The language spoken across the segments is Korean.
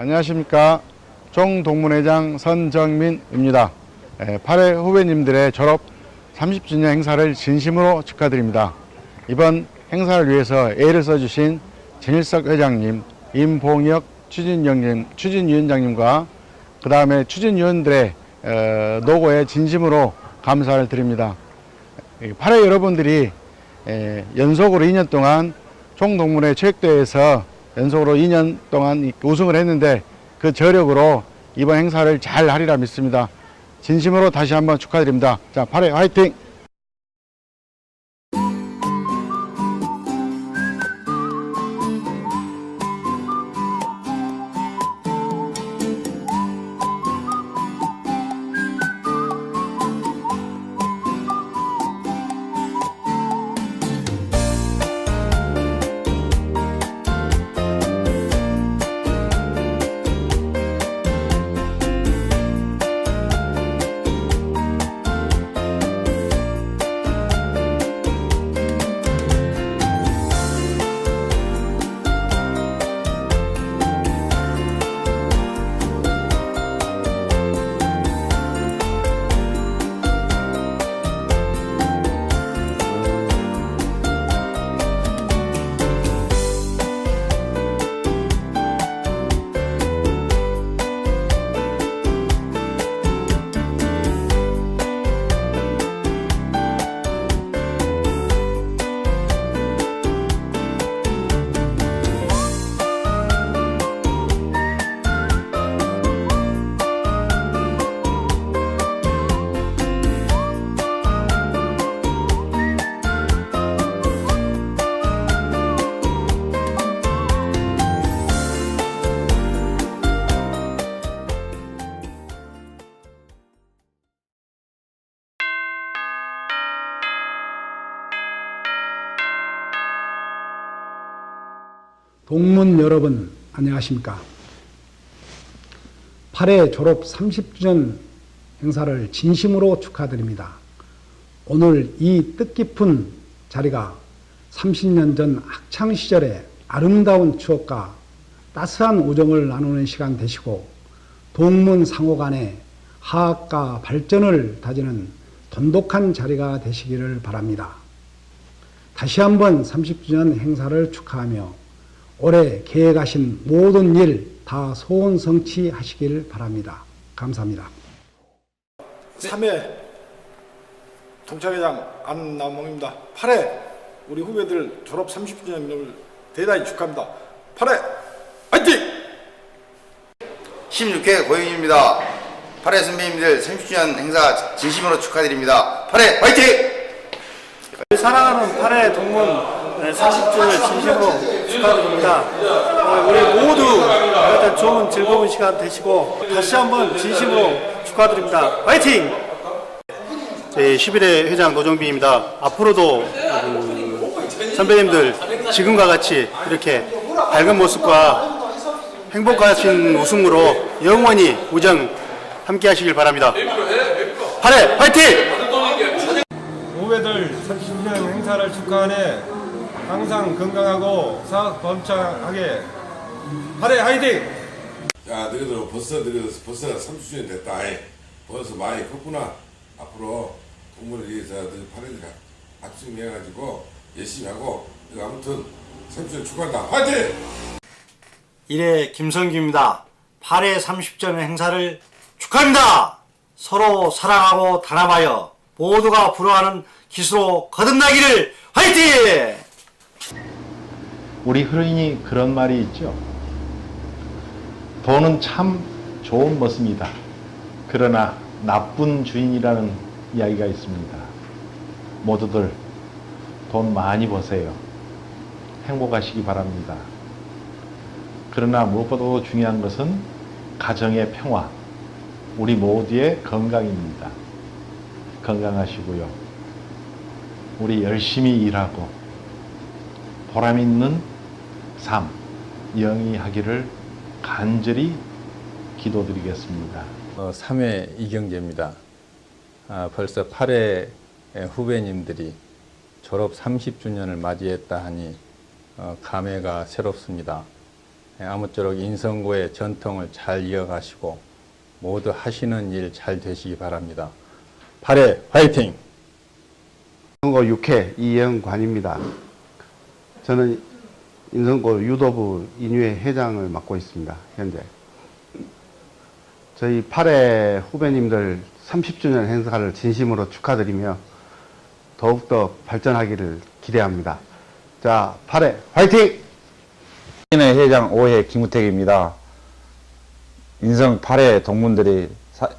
안녕하십니까. 종동문회장 선정민입니다. 8회 후배님들의 졸업 30주년 행사를 진심으로 축하드립니다. 이번 행사를 위해서 애를 써주신 전일석 회장님, 임봉혁 추진위원장님, 추진위원장님과 그 다음에 추진위원들의 어, 노고에 진심으로 감사를 드립니다. 8회 여러분들이 에, 연속으로 2년 동안 총동문회 체육대회에서 연속으로 2년 동안 이- 우승을 했는데 그 저력으로 이번 행사를 잘 하리라 믿습니다. 진심으로 다시 한번 축하드립니다. 자, 8회 화이팅! 동문 여러분 안녕하십니까? 8회 졸업 30주년 행사를 진심으로 축하드립니다. 오늘 이 뜻깊은 자리가 30년 전 학창 시절의 아름다운 추억과 따스한 우정을 나누는 시간 되시고 동문 상호 간의 화합과 발전을 다지는 돈독한 자리가 되시기를 바랍니다. 다시 한번 30주년 행사를 축하하며 올해 계획하신 모든 일 다 소원 성취하시길 바랍니다. 감사합니다. 3회 동창회장 안남홍입니다. 8회 우리 후배들 졸업 30주년을 대단히 축하합니다. 8회 화이팅! 16회 고영입니다. 8회 선배님들 30주년 행사 진심으로 축하드립니다. 8회 화이팅! 사랑하는 8회 동문 30주를 진심으로 축하드립니다. 어, 우리 모두 하여튼 좋은 즐거운 시간 되시고 다시 한번 진심으로 축하드립니다. 화이팅! 제 11회 회장 노정빈입니다. 앞으로도 그 선배님들 지금과 같이 이렇게 밝은 모습과 행복하신 웃음으로 영원히 우정 함께 하시길 바랍니다. 8회 화이팅! 후배들 30주년 행사를 축하하네 항상 건강하고 사업범창하게 하래 화이팅! 야, 너희들 벌써 너희들 벌써 30주년 됐다. 아이. 벌써 많이 컸구나. 앞으로 동물을 위해서 너희 파리들 합심해가지고 열심히 하고 아무튼 30주년 축하한다. 화이팅! 1회 김성규입니다. 8회 30전 행사를 축하합니다. 서로 사랑하고 단합하여 모두가 부러워하는 기수로 거듭나기를 화이팅! 우리 흔히 그런 말이 있죠. 돈은 참 좋은 것입니다. 그러나 나쁜 주인이라는 이야기가 있습니다. 모두들 돈 많이 버세요. 행복하시기 바랍니다. 그러나 무엇보다도 중요한 것은 가정의 평화, 우리 모두의 건강입니다. 건강하시고요. 우리 열심히 일하고 보람 있는 삶 영위하기를 간절히 기도드리겠습니다. 어, 3회 이경재입니다. 아, 벌써 8회 후배님들이 졸업 30주년을 맞이했다 하니 어, 감회가 새롭습니다. 아무쪼록 인성고의 전통을 잘 이어가시고 모두 하시는 일 잘 되시기 바랍니다. 8회 화이팅! 인성고 6회 이영관입니다. 저는 인성고 유도부 인유회 회장을 맡고 있습니다. 현재. 저희 8회 후배님들 30주년 행사를 진심으로 축하드리며 더욱더 발전하기를 기대합니다. 자, 8회 화이팅! 신의 회장 5회 김우택입니다. 인성 8회 동문들이 사,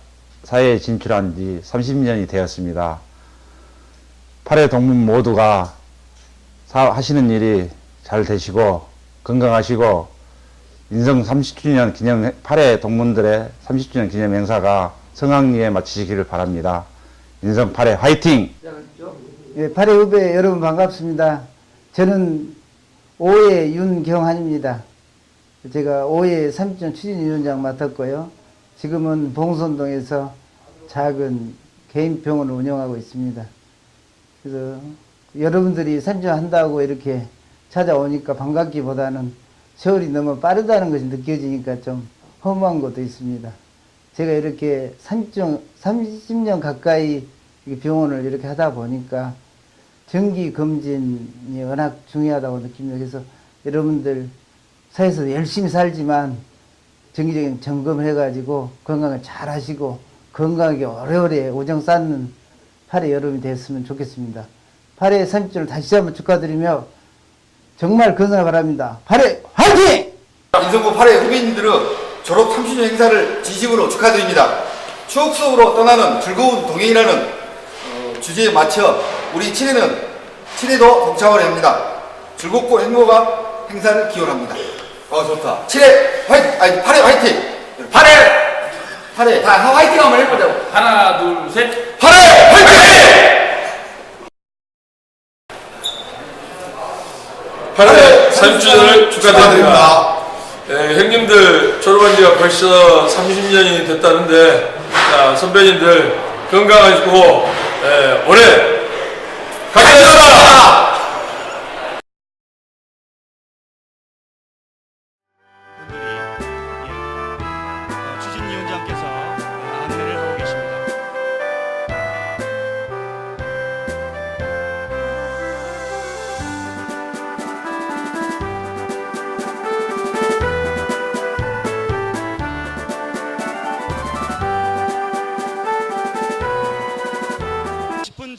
사회에 진출한 지 30년이 되었습니다. 8회 동문 모두가 사, 하시는 일이 잘 되시고 건강하시고 인성 30주년 기념 8회 동문들의 30주년 기념 행사가 성황리에 마치시기를 바랍니다. 인성 8회 화이팅! 예, 8회 후배 여러분 반갑습니다. 저는 5회 윤경환입니다. 제가 5회 30전 추진위원장 맡았고요. 지금은 봉선동에서 작은 개인 병원을 운영하고 있습니다. 그래서 여러분들이 30전 한다고 이렇게 찾아오니까 반갑기보다는 세월이 너무 빠르다는 것이 느껴지니까 좀 허무한 것도 있습니다. 제가 이렇게 30년, 30년 가까이 이 병원을 이렇게 하다 보니까 정기 검진이 워낙 중요하다고 느낍니다. 그래서 여러분들 사회에서 열심히 살지만 정기적인 점검을 해가지고 건강을 잘 하시고 건강하게 오래오래 우정 쌓는 8회 여름이 됐으면 좋겠습니다. 8회 30주를 다시 한번 축하드리며 정말 건강을 바랍니다. 8회 화이팅! 인성고 8회 후배님들의 졸업 30주년 행사를 진심으로 축하드립니다. 추억 속으로 떠나는 즐거운 동행이라는 어, 주제에 맞춰 우리 친회는 친회도 동참을 합니다. 즐겁고 행복한 행사를 기원합니다. 어 좋다. 친회 화이팅! 아니 8회 화이팅! 8회! 8회 다 화이팅 한번 해보자고. 하나, 둘, 셋. 8회 화이팅! 8회 30주년을 축하드립니다. 예, 형님들 졸업한 지가 벌써 30년이 됐다는데, 자, 선배님들 건강하시고, 예, 오래 가겠습니다!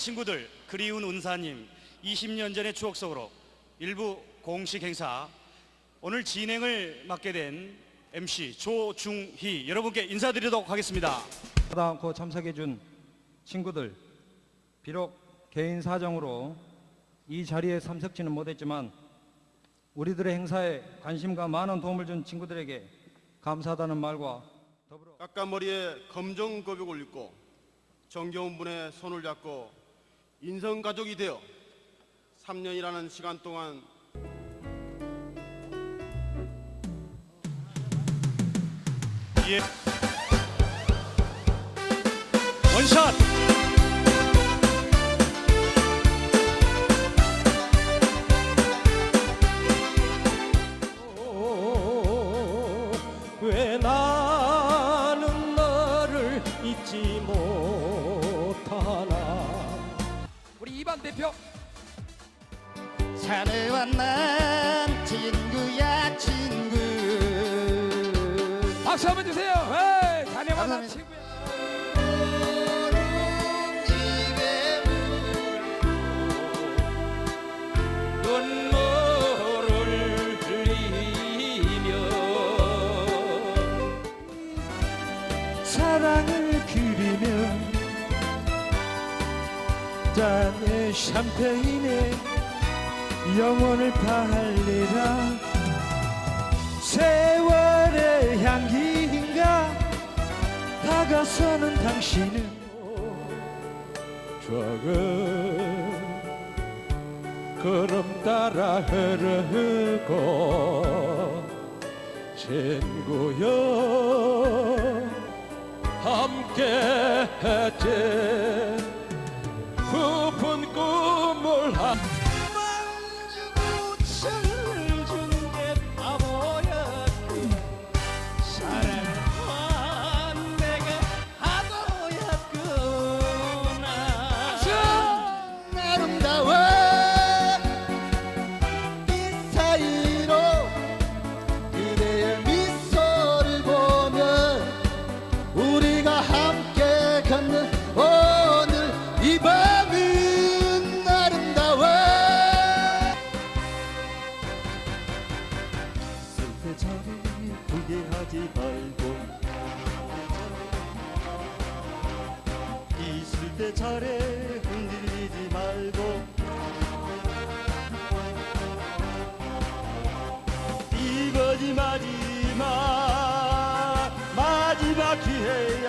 친구들 그리운 은사님 20년 전의 추억 속으로 일부 공식 행사 오늘 진행을 맡게 된 MC 조중희 여러분께 인사드리도록 하겠습니다. 하다 않고 참석해준 친구들, 비록 개인 사정으로 이 자리에 참석지는 못했지만 우리들의 행사에 관심과 많은 도움을 준 친구들에게 감사하다는 말과 더불어 까까머리에 검정 거벽을 입고 정겨운 분의 손을 잡고 인성 가족이 되어 3년이라는 시간 동안 예. 원샷 만난 친구야 친구. 박수 한번 주세요. 에이, 자네 만난 감사합니다. 친구야. 눈물을 흘리며 사랑을 그리며 잔의 샴페인에 영혼을 팔리라. 세월의 향기인가? 다가서는 당신은 조금 걸음 따라 흐르고 친구여 함께 했지 aqui, rei.